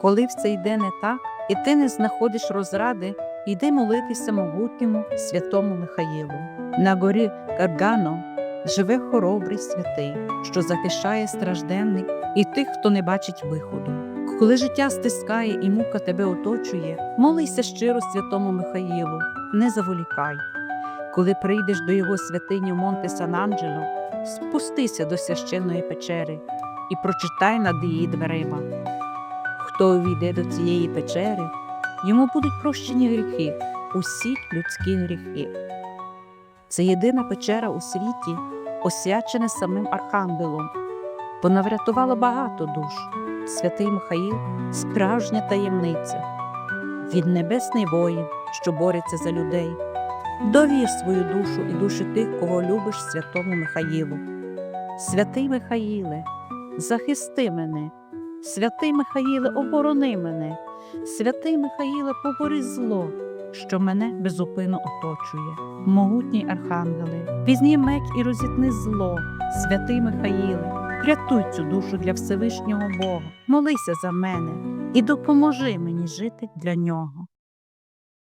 Коли все йде не так, і ти не знаходиш розради, йди молитися могутньому святому Михаїлу. На горі Гаргано живе хоробрий святий, що захищає стражденних і тих, хто не бачить виходу. Коли життя стискає і мука тебе оточує, молися щиро святому Михаїлу, не заволікай. Коли прийдеш до його святині в Монте Сан-Анджело, спустися до священної печери і прочитай над її дверима. Хто увійде до цієї печери, йому будуть прощені гріхи, усі людські гріхи. Це єдина печера у світі, освячена самим архангелом. Вона врятувала багато душ. Святий Михаїл справжня таємниця. Він небесний воїн, що бореться за людей. Довір свою душу і душі тих, кого любиш святому Михаїлу. Святий Михаїле, захисти мене, святий Михаїле, оборони мене, святий Михаїле, побори зло, що мене безупинно оточує. Могутній архангеле, візьми меч і розітни зло, святий Михаїле, рятуй цю душу для Всевишнього Бога, молися за мене і допоможи мені жити для нього.